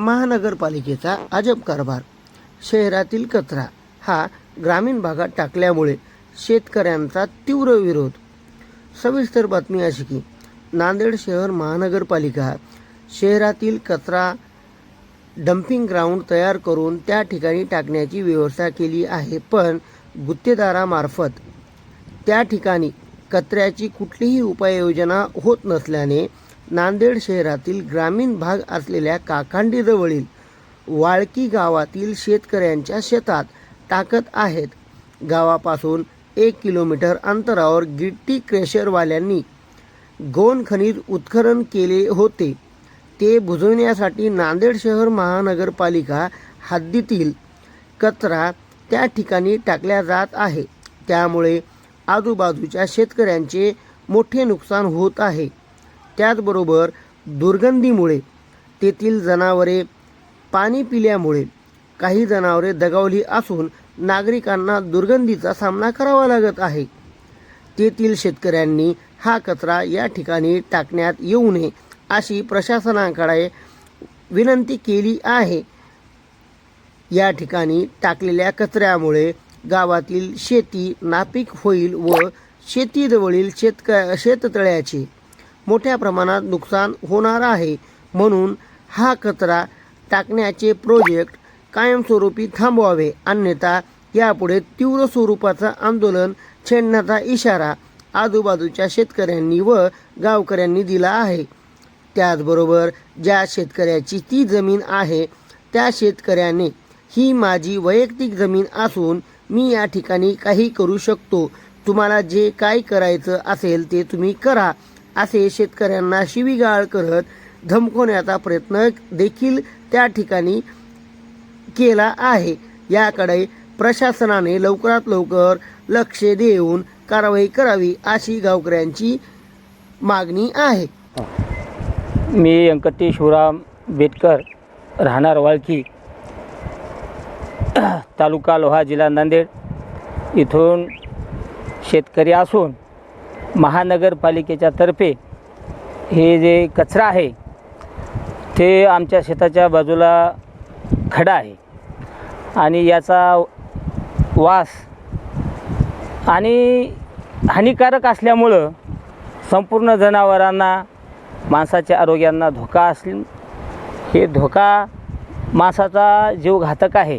महानगरपालिकेचा अजब कारभार. शहरातील कचरा हा ग्रामीण भागात टाकल्यामुळे शेतकऱ्यांचा तीव्र विरोध. सविस्तर बातमी अशी की नांदेड शहर महानगरपालिका शहरातील कचरा डम्पिंग ग्राउंड तयार करून त्या ठिकाणी टाकण्याची व्यवस्था केली आहे पण गुत्तेदारामार्फत त्या ठिकाणी कचऱ्याची कुठलीही उपाययोजना होत नसल्याने नांदेड शहरातील ग्रामीण भाग असलेल्या काकांडीजवळील वाळकी गावातील शेतकऱ्यांच्या शेतात टाकत आहेत. गावापासून एक किलोमीटर अंतरावर गिट्टी क्रेशरवाल्यांनी गोन खनिज उत्खनन केले होते. ते बुजवण्यासाठी नांदेड शहर महानगरपालिका हद्दीतील कचरा त्या ठिकाणी टाकल्या जात आहे. त्यामुळे आजूबाजूच्या शेतकऱ्यांचे मोठे नुकसान होत आहे. त्याचबरोबर दुर्गंधीमुळे तेथील जनावरे पाणी पिल्यामुळे काही जनावरे दगावली असून नागरिकांना दुर्गंधीचा सामना करावा लागत आहे. तेथील शेतकऱ्यांनी हा कचरा या ठिकाणी टाकण्यात येऊ नये अशी प्रशासनाकडे विनंती केली आहे. या ठिकाणी टाकलेल्या कचऱ्यामुळे गावातील शेती नापीक होईल व शेतीजवळील शेतक शेततळ्याचे मोठ्या प्रमाणात नुकसान होणार आहे म्हणून हा कचरा टाकण्याचे प्रोजेक्ट कायमस्वरूपी थांबवावे अन्यथा यापुढे तीव्र स्वरूपाचं आंदोलन छेडण्याचा इशारा आजूबाजूच्या शेतकऱ्यांनी व गावकऱ्यांनी दिला आहे. त्याचबरोबर ज्या शेतकऱ्याची ती जमीन आहे त्या शेतकऱ्याने ही माझी वैयक्तिक जमीन असून मी या ठिकाणी काही करू शकतो. तुम्हाला जे काय करायचं असेल ते तुम्ही करा. असे शेतकऱ्यांना शिवीगाळ करत धमकवण्याचा प्रयत्न देखील त्या ठिकाणी केला आहे. याकडे प्रशासनाने लवकरात लवकर लक्ष देऊन कारवाई करावी अशी गावकऱ्यांची मागणी आहे. मी व्यंकटी शिवराम बेटकर राहणार वाळकी तालुका लोहा जिल्हा नांदेड. इथून शेतकरी असून महानगरपालिकेच्या तर्फे हे जे कचरा आहे ते आमच्या शेताच्या बाजूला खडा आहे. आणि याचा वास आणि हानिकारक असल्यामुळं संपूर्ण जनावरांना माणसाच्या आरोग्यांना धोका असले. हे धोका माणसाचा जीव घातक आहे.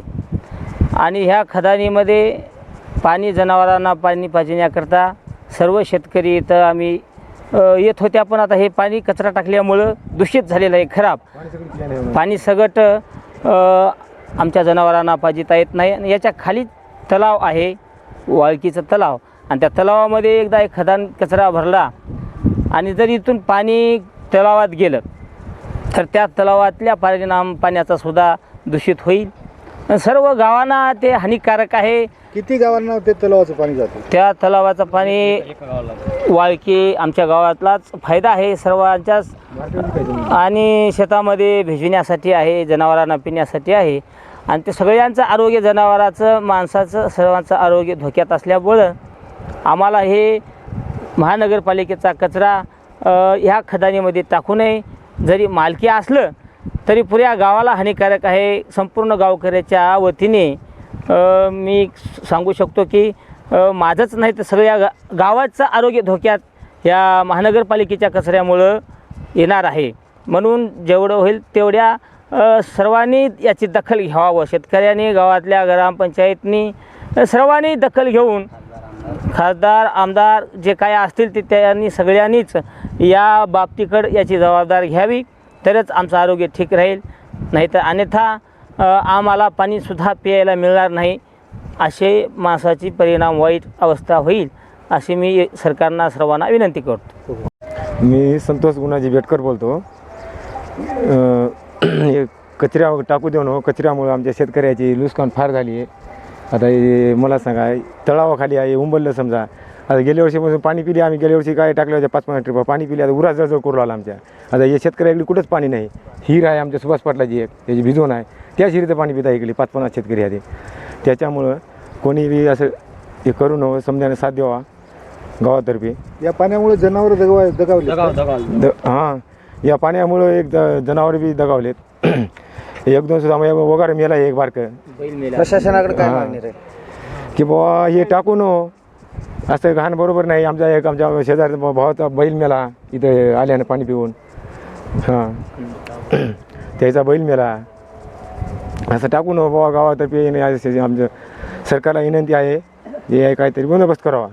आणि ह्या खदानीमध्ये पाणी जनावरांना पाणी पाजण्याकरता सर्व शेतकरी इथं आम्ही येत होत्या पण आता हे पाणी कचरा टाकल्यामुळं दूषित झालेलं आहे खराब. पाणी सगट आमच्या जनावरांना पाजिता येत नाही. आणि याच्या खाली तलाव आहे वाळकीचा तलाव. आणि त्या तलावामध्ये एकदा एक खदान कचरा भरला. आणि जर इथून पाणी तलावात गेलं तर त्या तलावातल्या परिणाम पाण्याचा सुद्धा दूषित होईल. सर्व गावांना ते हानिकारक आहे. किती गावांना ते तलावाचं पाणी जातं? त्या तलावाचं पाणी वाळकी आमच्या गावातलाच फायदा आहे सर्वांच्याच. आणि शेतामध्ये भिजविण्यासाठी आहे जनावरांना पिण्यासाठी आहे. आणि ते सगळ्यांचं आरोग्य जनावराचं माणसाचं सर्वांचं आरोग्य धोक्यात असल्यामुळं आम्हाला हे महानगरपालिकेचा कचरा ह्या खदानीमध्ये टाकू नये. जरी मालकी असलं तरी पुऱ्या गावाला हानिकारक आहे. संपूर्ण गावकऱ्याच्या वतीने मी सांगू शकतो की माझंच नाही तर सगळ्या गा गावाचं आरोग्य धोक्यात या महानगरपालिकेच्या कचऱ्यामुळं येणार आहे. म्हणून जेवढं होईल तेवढ्या सर्वांनी याची दखल घ्यावं. शेतकऱ्यांनी गावातल्या ग्रामपंचायतनी सर्वांनी दखल घेऊन खासदार आमदार जे काय असतील ते त्यांनी सगळ्यांनीच या बाबतीकडं याची जबाबदारी घ्यावी. तरच आमचं आरोग्य ठीक राहील. नाहीतर अन्यथा आम्हाला पाणीसुद्धा प्यायला मिळणार नाही. असे माणसाची परिणाम वाईट अवस्था होईल अशी मी सरकारना सर्वांना विनंती करतो. मी संतोष गुणाजी बेटकर बोलतो. कचऱ्या टाकू देऊ कचऱ्यामुळं आमच्या शेतकऱ्याची नुकसान फार झाली आहे. आता मला सांगा तळावाखाली आहे उंबरलं समजा. आता गेल्या वर्षीपासून पाणी पिली आम्ही गेल्या वर्षी काय टाकलं होत्या पाच पाच ट्रिपा पाणी पिली आता उरा जवळ करू लागला आमच्या. आता हे शेतकऱ्याकडे कुठंच पाणी नाही. हिर आहे आमच्या सुभाष पाटलाची एक त्याची भिजवण आहे. त्याच हिरीचं पाणी पिता इकडे पाच पन्नास शेतकरी आहे ते. त्याच्यामुळं कोणी बी असं हे करू नवं समजाने साथ द्यावा गावातर्फे. या पाण्यामुळे जनावर दगाव दगावले द हां या पाण्यामुळं एक जनावर बी दगावलेत. एक दोन सुद्धा वगैरे मेला एक बारकं. प्रशासनाकडे काय. मागणी की बाबा हे टाकू नो असं घाण बरोबर नाही. आमचा एक आमच्या शेजारचा भावाचा बैल मेला. इथं आल्यानं पाणी पिऊन. हां. त्याचा बैल मेला. असं टाकू नो बाबा गावातर्फे येणे असे आमचं सरकारला विनंती आहे. हे काहीतरी बंदोबस्त करावा.